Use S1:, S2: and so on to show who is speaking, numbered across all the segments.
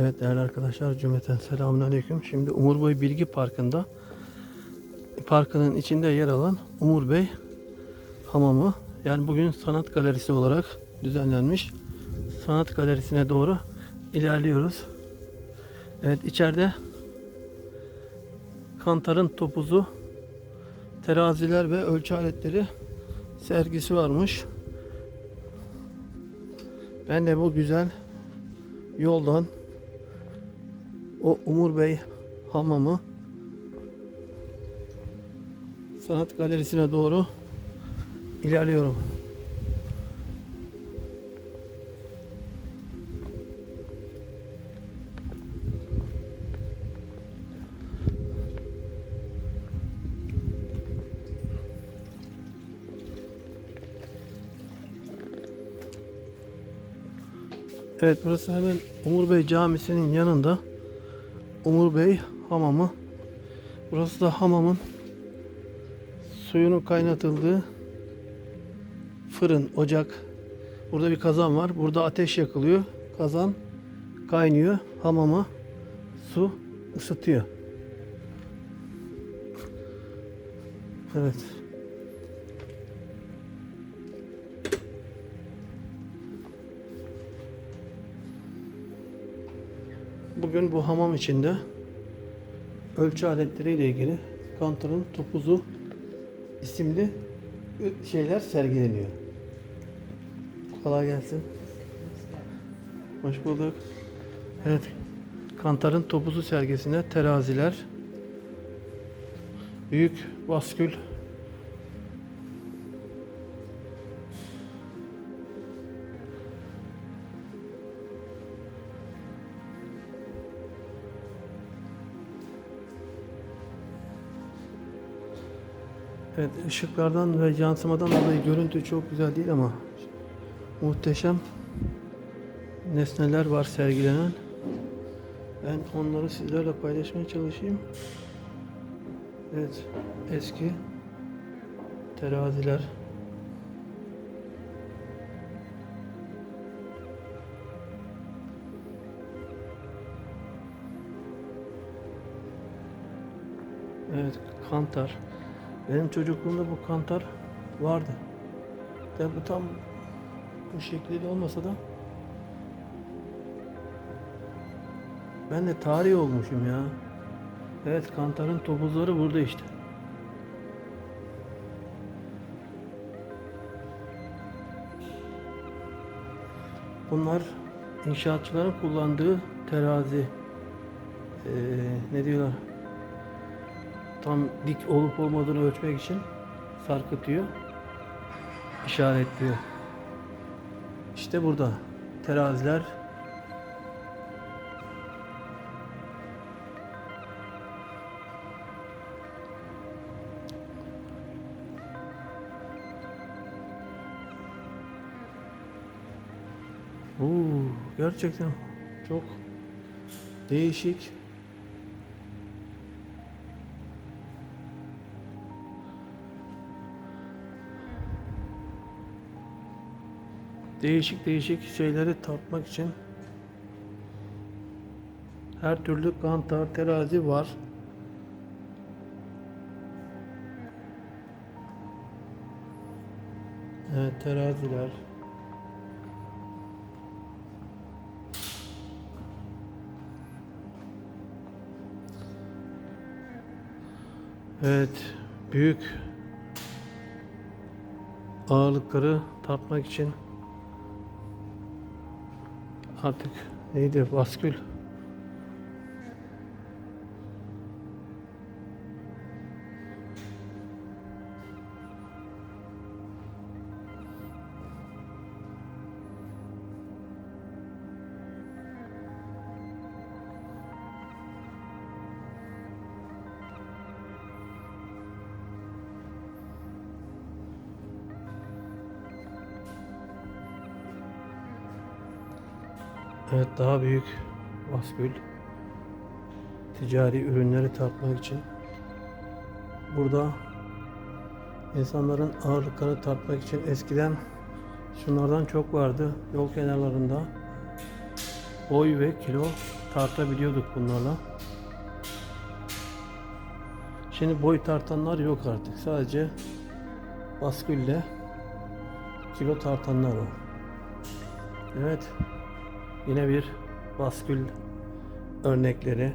S1: Evet değerli arkadaşlar cümleten selamun aleyküm. Şimdi Umur Bey Bilgi Parkı'nda parkının içinde yer alan Umur Bey Hamamı yani bugün sanat galerisi olarak düzenlenmiş. Sanat galerisine doğru ilerliyoruz. Evet içeride kantarın topuzu, teraziler ve ölçü aletleri sergisi varmış. Ben de bu güzel yoldan o Umur Bey hamamı sanat galerisine doğru ilerliyorum. Evet burası hemen Umur Bey Camisi'nin yanında. Umur Bey Hamamı. Burası da hamamın suyunun kaynatıldığı fırın, ocak. Burada bir kazan var. Burada ateş yakılıyor. Kazan kaynıyor. Hamama su ısıtıyor. Evet. Bugün bu hamam içinde ölçü aletleriyle ilgili Kantar'ın topuzu isimli şeyler sergileniyor. Kolay gelsin. Hoş bulduk. Evet. Kantar'ın topuzu sergisine teraziler, büyük baskül, Evet ışıklardan ve yansımadan dolayı görüntü çok güzel değil ama muhteşem nesneler var sergilenen. Ben onları sizlerle paylaşmaya çalışayım. Evet eski teraziler. Evet kantar. Benim çocukluğumda bu kantar vardı. Bu tam bu şekliyle olmasa da ben de tarih olmuşum ya. Evet kantarın topuzları burada işte. Bunlar inşaatçıların kullandığı terazi. Ee, ne diyorlar? Tam dik olup olmadığını ölçmek için sarkıtıyor. işaretliyor. İşte burada teraziler Oo, gerçekten çok değişik değişik değişik şeyleri tatmak için her türlü kantar, terazi var. Evet, teraziler. Evet, büyük ağırlıkları tartmak için artık neydi? Baskül Evet daha büyük baskül ticari ürünleri tartmak için burada insanların ağırlıklarını tartmak için eskiden şunlardan çok vardı yol kenarlarında boy ve kilo tartabiliyorduk bunlarla. Şimdi boy tartanlar yok artık. Sadece baskülle kilo tartanlar var. Evet. Yine bir baskül örnekleri.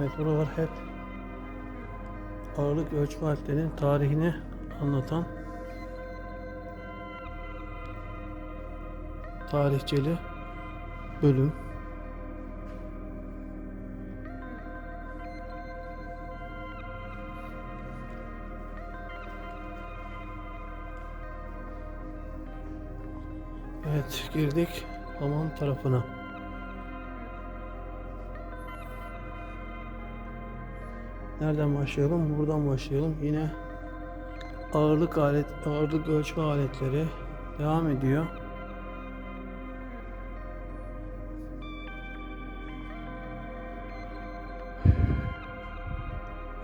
S1: Evet buralar hep ağırlık ölçme aletlerinin tarihini anlatan tarihçeli bölüm. Evet girdik hamam tarafına. Nereden başlayalım? Buradan başlayalım. Yine ağırlık alet, ağırlık ölçme aletleri devam ediyor.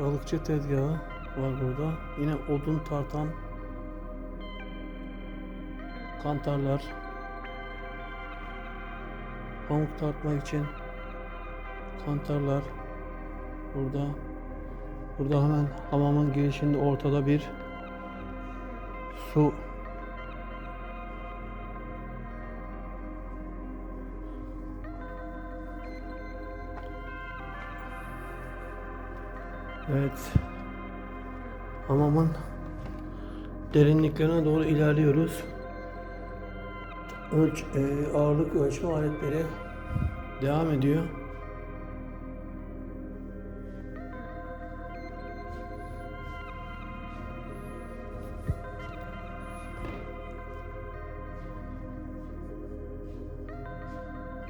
S1: Balıkçı tezgahı var burada. Yine odun tartan kantarlar pamuk tartmak için kantarlar burada burada hemen hamamın girişinde ortada bir su Evet. Hamamın derinliklerine doğru ilerliyoruz. Ölç, e, ağırlık ölçme aletleri devam ediyor.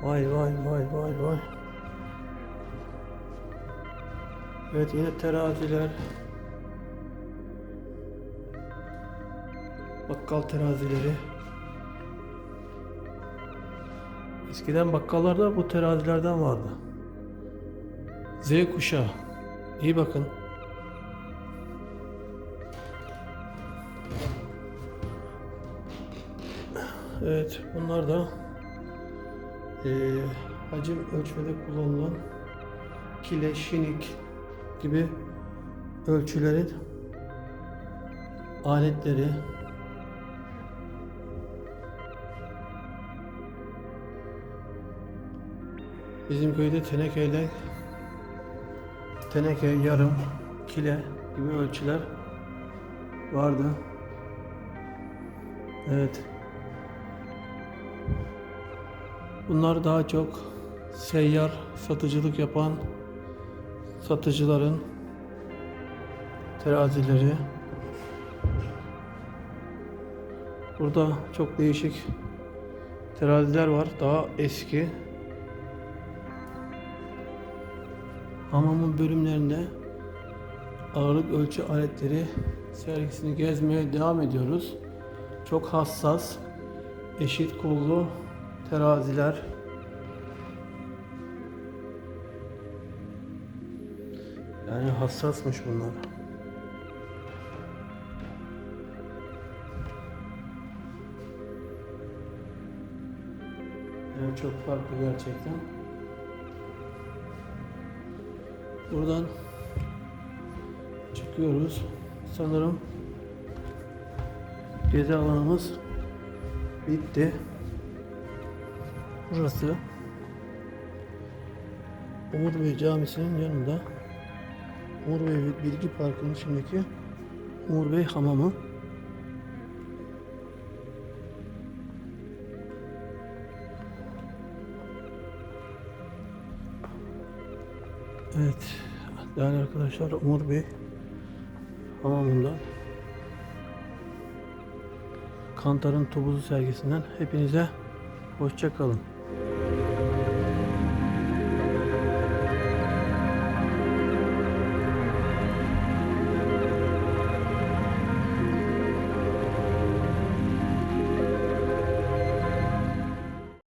S1: Vay vay vay vay vay. Evet yine teraziler. Bakkal terazileri. Eskiden bakkallarda bu terazilerden vardı. Z kuşağı. İyi bakın. Evet bunlar da eee, hacim ölçmede kullanılan kile, şinik gibi ölçülerin aletleri bizim köyde tenekeyle teneke, yarım, kile gibi ölçüler vardı. Evet. Bunlar daha çok seyyar satıcılık yapan satıcıların terazileri. Burada çok değişik teraziler var. Daha eski. Hamamın bölümlerinde ağırlık ölçü aletleri sergisini gezmeye devam ediyoruz. Çok hassas, eşit kollu teraziler. Yani hassasmış bunlar. Yani çok farklı gerçekten. Buradan çıkıyoruz. Sanırım gezi alanımız bitti. Burası Umur Bey Camisi'nin yanında Umur Bey Bilgi Parkı'nın içindeki Umur Bey Hamamı. Evet, değerli arkadaşlar Umur Bey Hamamı'ndan Kantar'ın Topuzu sergisinden hepinize hoşça kalın.